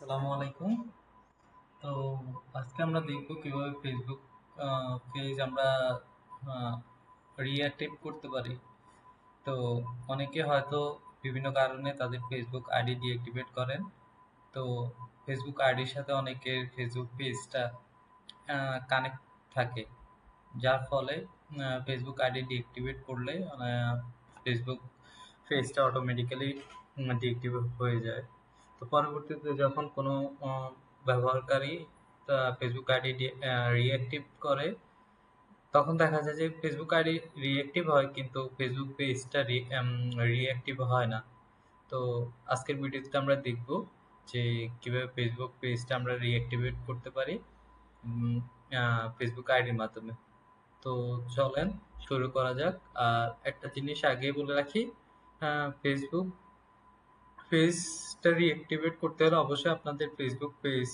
আসসালামু আলাইকুম। তো আজকে আমরা দেখব কীভাবে ফেসবুক পেজ আমরা রিঅ্যাক্টিভ করতে পারি। তো অনেকে হয়তো বিভিন্ন কারণে তাদের ফেসবুক আইডি ডিঅ্যাক্টিভেট করেন। তো ফেসবুক আইডির সাথে অনেকের ফেসবুক পেজটা কানেক্ট থাকে। যার ফলে ফেসবুক আইডি ডিঅ্যাক্টিভেট করলে ফেসবুক পেজটা অটোমেটিক্যালি ডিঅ্যাক্টিভেট হয়ে যায়। তো পরবর্তীতে যখন কোনো ব্যবহারকারী ফেসবুক আইডি রিঅ্যাক্টিভ করে, তখন দেখা যায় যে ফেসবুক আইডি রিঅ্যাক্টিভ হয়, কিন্তু ফেসবুক পেজটা রিঅ্যাক্টিভ হয় না। তো আজকের ভিডিওতে আমরা দেখব যে কীভাবে ফেসবুক পেজটা আমরা রিঅ্যাক্টিভেট করতে পারি ফেসবুক আইডির মাধ্যমে। তো চলেন, শুরু করা যাক। আর একটা জিনিস আগে বলে রাখি ফেসবুক পেজটা রিঅ্যাক্টিভেট করতে হলে অবশ্যই আপনাদের ফেসবুক পেজ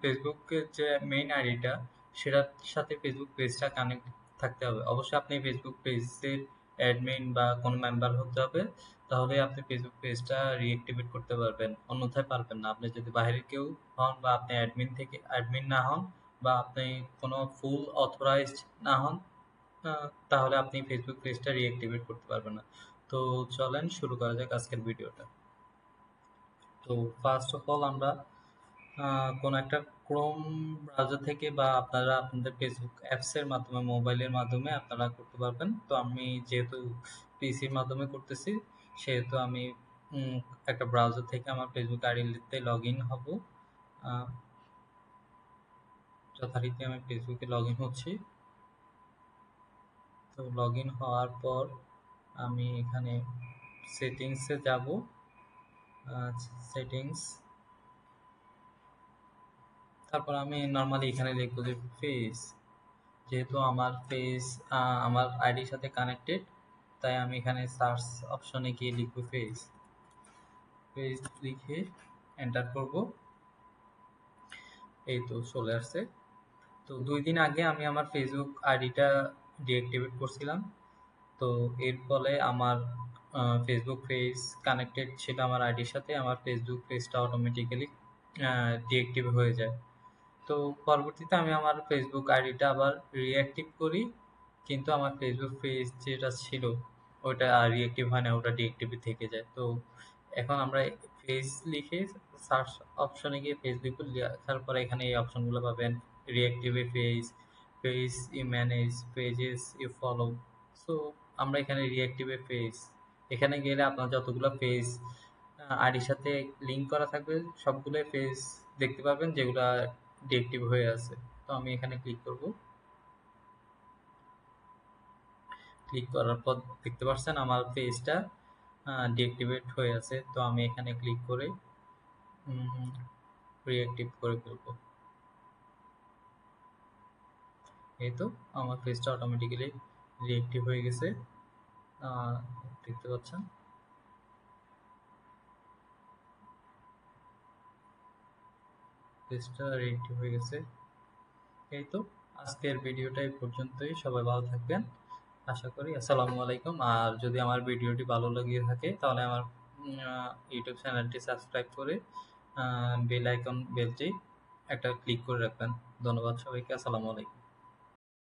ফেসবুকের যে মেইন আইডিটা সেটার সাথে ফেসবুক পেজটা কানেক্ট থাকতে হবে। অবশ্যই আপনি ফেসবুক পেজের অ্যাডমিন বা কোনো মেম্বার হতে হবে, তাহলে আপনি ফেসবুক পেজটা রিঅ্যাক্টিভেট করতে পারবেন। অন্যথায় পারবেন না। আপনি যদি বাইরের কেউ হন বা আপনি অ্যাডমিন থেকে অ্যাডমিন না হন বা আপনি কোনো ফুল অথরাইজড না হন তাহলে আপনি ফেসবুক পেজটা রিঅ্যাক্টিভেট করতে পারবেন না। তো চলেন শুরু করা যাক আজকের ভিডিওটা তো ফার্স্ট অফ অল আমরা কোন একটা ক্রোম ব্রাউজার থেকে বা আপনারা আপনাদের ফেসবুক অ্যাপসের মাধ্যমে মোবাইলের মাধ্যমে আপনারা করতে পারবেন। তো আমি যেহেতু পিসির মাধ্যমে করতেছি, সেহেতু আমি একটা ব্রাউজার থেকে আমার ফেসবুক আইডিতে লগ ইন হব। যথারীতি আমি ফেসবুকে লগ ইন হচ্ছি। তো লগ ইন হওয়ার পর আমি এখানে সেটিংসে যাব। সেটিংস তারপর আমি নর্মালি এখানে লিখব যে ফেস যেহেতু আমার ফেস আমার আইডির সাথে কানেক্টেড তাই আমি এখানে সার্চ অপশনে গিয়ে লিখব ফেস ফেস লিখে এন্টার করব। এই তো চলে আসছে। তো দুই দিন আগে আমি আমার ফেসবুক আইডিটা ডিঅ্যাক্টিভেট করছিলাম। তো এর ফলে আমার ফেসবুক পেজ কানেক্টেড ছিল আমার আইডির সাথে, আমার ফেসবুক পেজটা অটোমেটিক্যালি ডিঅ্যাক্টিভ হয়ে যায়। তো পরবর্তীতে আমি আমার ফেসবুক আইডিটা আবার রিঅ্যাক্টিভ করি, কিন্তু আমার ফেসবুক পেজ যেটা ছিল, ওটা রিঅ্যাক্টিভ হয় না, ওটা ডিঅ্যাক্টিভ থেকে যায়। তো এখন আমরা পেজ লিখে সার্চ অপশনে গিয়ে পেজ লেখার পরে এখানে এই অপশনগুলো পাবেন reactive page page you manage pages you follow so আমরা এখানে রিঅ্যাক্টিভ পেজ এখানে গেলে আপনার যতগুলো পেজ আইডির সাথে লিঙ্ক করা থাকবে সবগুলো পেজ দেখতে পাবেন, যেগুলো ডিএক্টিভ হয়ে আছে। তো আমি এখানে ক্লিক করব। ক্লিক করার পর দেখতে পাচ্ছেন আমার পেজটা ডিএক্টিভেট হয়ে আছে। তো আমি এখানে ক্লিক করে রিঅ্যাক্টিভ করে ফেলব। এই তো, আমার পেজটা অটোমেটিক্যালি রিঅ্যাক্টিভ হয়ে গেছে। দেখতে পাচ্ছেন? পেজটা রেডি হয়ে গেছে। এই তো, আজকের ভিডিওটা এই পর্যন্তই। সবাই ভালো থাকবেন। আশা করি, আসসালামু আলাইকুম। আর যদি আমার ভিডিওটি ভালো লাগিয়ে থাকে, তাহলে আমার ইউটিউব চ্যানেলটি সাবস্ক্রাইব করে বেল আইকন বেলটি একটা ক্লিক করে রাখবেন। ধন্যবাদ সবাইকে। আসসালামু আলাইকুম।